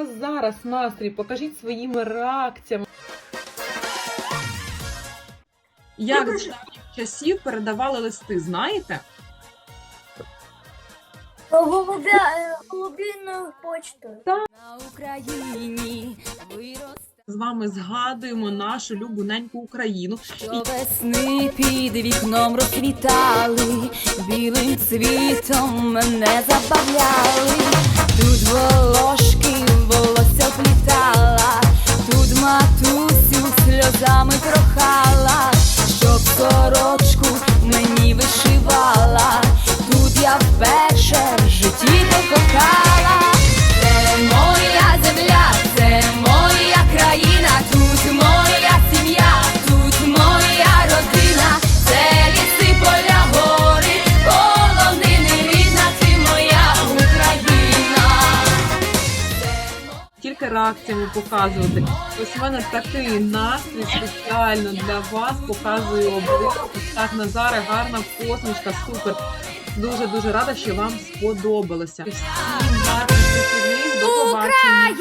вас зараз настрій? Покажіть своїми реакціями. Як з давніх часів передавали листи, знаєте? Голубя, е, голубінною почтою. На Україні виросте З вами згадуємо нашу любу неньку Україну. що весни під вікном розквітали, білим цвітом мене забавляли. Тут волошки матусю сльозами прохала, тільки реакціями показувати. Ось у мене такий настрій спеціально для вас показую обличчя. Так, Назаре, гарна посмішка, супер. Дуже дуже рада, що вам сподобалося. Всім гарних вихідних. До побачення.